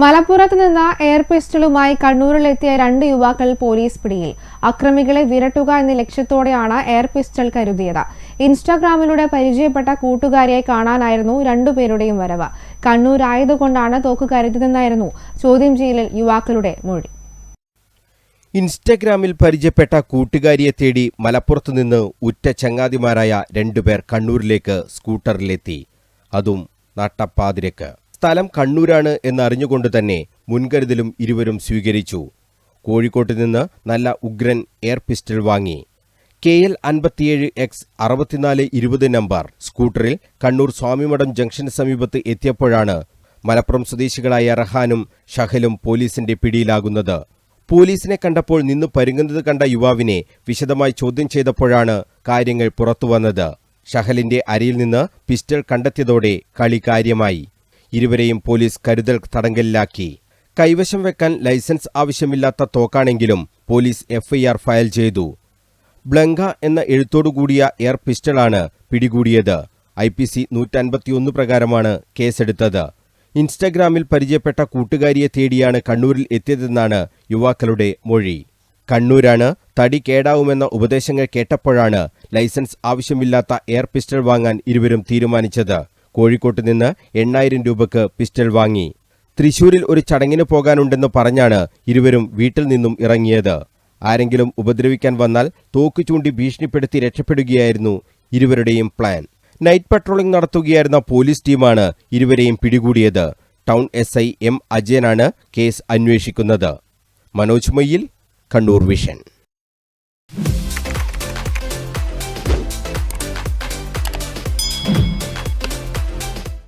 മലപ്പുറത്ത് നിന്ന് എയർ പിസ്റ്റളുമായി കണ്ണൂരിലെത്തിയ രണ്ട് യുവാക്കൾ പോലീസ് പിടിയിൽ. അക്രമികളെ വിരട്ടുക എന്ന ലക്ഷ്യത്തോടെയാണ് എയർ പിസ്റ്റൾ കരുതിയത്. ഇൻസ്റ്റാഗ്രാമിലൂടെ പരിചയപ്പെട്ട കൂട്ടുകാരിയെ കാണാനായിരുന്നു രണ്ടുപേരുടെയും വരവ്. കണ്ണൂരായതുകൊണ്ടാണ് തോക്ക് കരുതിയതെന്നായിരുന്നു ചോദ്യം ചെയ്യലിൽ യുവാക്കളുടെ മൊഴി. ഇൻസ്റ്റഗ്രാമിൽ പരിചയപ്പെട്ട കൂട്ടുകാരിയെ തേടി മലപ്പുറത്തു നിന്ന് ഉറ്റ ചങ്ങാതിമാരായ രണ്ടുപേർ കണ്ണൂരിലേക്ക് സ്കൂട്ടറിലെത്തി. അതും നട്ടപ്പാതിരക്ക്. സ്ഥലം കണ്ണൂരാണ് എന്നറിഞ്ഞുകൊണ്ട് തന്നെ മുൻകരുതലും ഇരുവരും സ്വീകരിച്ചു. കോഴിക്കോട്ട് നിന്ന് നല്ല ഉഗ്രൻ എയർ പിസ്റ്റൾ വാങ്ങി. കെ എൽ അൻപത്തിയേഴ് എക്സ് അറുപത്തിനാല് ഇരുപത് നമ്പർ. സ്കൂട്ടറിൽ കണ്ണൂർ സ്വാമിമഠം ജംഗ്ഷന് സമീപത്ത് എത്തിയപ്പോഴാണ് മലപ്പുറം സ്വദേശികളായ റഹാനും ഷഹലും പോലീസിന്റെ പിടിയിലാകുന്നത്. പോലീസിനെ കണ്ടപ്പോൾ നിന്ന് പരുങ്ങുന്നത് കണ്ട യുവാവിനെ വിശദമായി ചോദ്യം ചെയ്തപ്പോഴാണ് കാര്യങ്ങൾ പുറത്തുവന്നത്. ഷഹലിന്റെ അരിയിൽ നിന്ന് പിസ്റ്റൾ കണ്ടെത്തിയതോടെ കളി കാര്യമായി. ഇരുവരെയും പോലീസ് കരുതൽ തടങ്കലിലാക്കി. കൈവശം വെക്കാൻ ലൈസൻസ് ആവശ്യമില്ലാത്ത തോക്കാണെങ്കിലും പോലീസ് എഫ്ഐആർ ഫയൽ ചെയ്തു. ബ്ലങ്ക എന്ന എഴുത്തോടുകൂടിയ എയർ പിസ്റ്റളാണ് പിടികൂടിയത്. ഐ പി സി നൂറ്റൻപത്തിയൊന്ന് പ്രകാരമാണ് കേസെടുത്തത്. ഇൻസ്റ്റഗ്രാമിൽ പരിചയപ്പെട്ട കൂട്ടുകാരിയെ തേടിയാണ് കണ്ണൂരിൽ എത്തിയതെന്നാണ് യുവാക്കളുടെ മൊഴി. കണ്ണൂരാണ് തടി കേടാവുമെന്ന ഉപദേശങ്ങൾ കേട്ടപ്പോഴാണ് ലൈസൻസ് ആവശ്യമില്ലാത്ത എയർ പിസ്റ്റൾ വാങ്ങാൻ ഇരുവരും തീരുമാനിച്ചത്. കോഴിക്കോട്ട് നിന്ന് എണ്ണായിരം രൂപക്ക് പിസ്റ്റൾ വാങ്ങി. തൃശൂരിൽ ഒരു ചടങ്ങിന് പോകാനുണ്ടെന്ന് പറഞ്ഞാണ് ഇരുവരും വീട്ടിൽ നിന്നും ഇറങ്ങിയത്. ആരെങ്കിലും ഉപദ്രവിക്കാൻ വന്നാൽ തോക്ക് ചൂണ്ടി ഭീഷണിപ്പെടുത്തി രക്ഷപ്പെടുകയായിരുന്നു ഇരുവരുടെയും പ്ലാൻ. നൈറ്റ് പട്രോളിംഗ് നടത്തുകയായിരുന്ന പോലീസ് ടീമാണ് ഇരുവരെയും പിടികൂടിയത്. ടൗൺ എസ് ഐ എം അജയനാണ് കേസ് അന്വേഷിക്കുന്നത്. മനോജ് മൊയ്യിൽ കണ്ണൂർ വിഷൻ.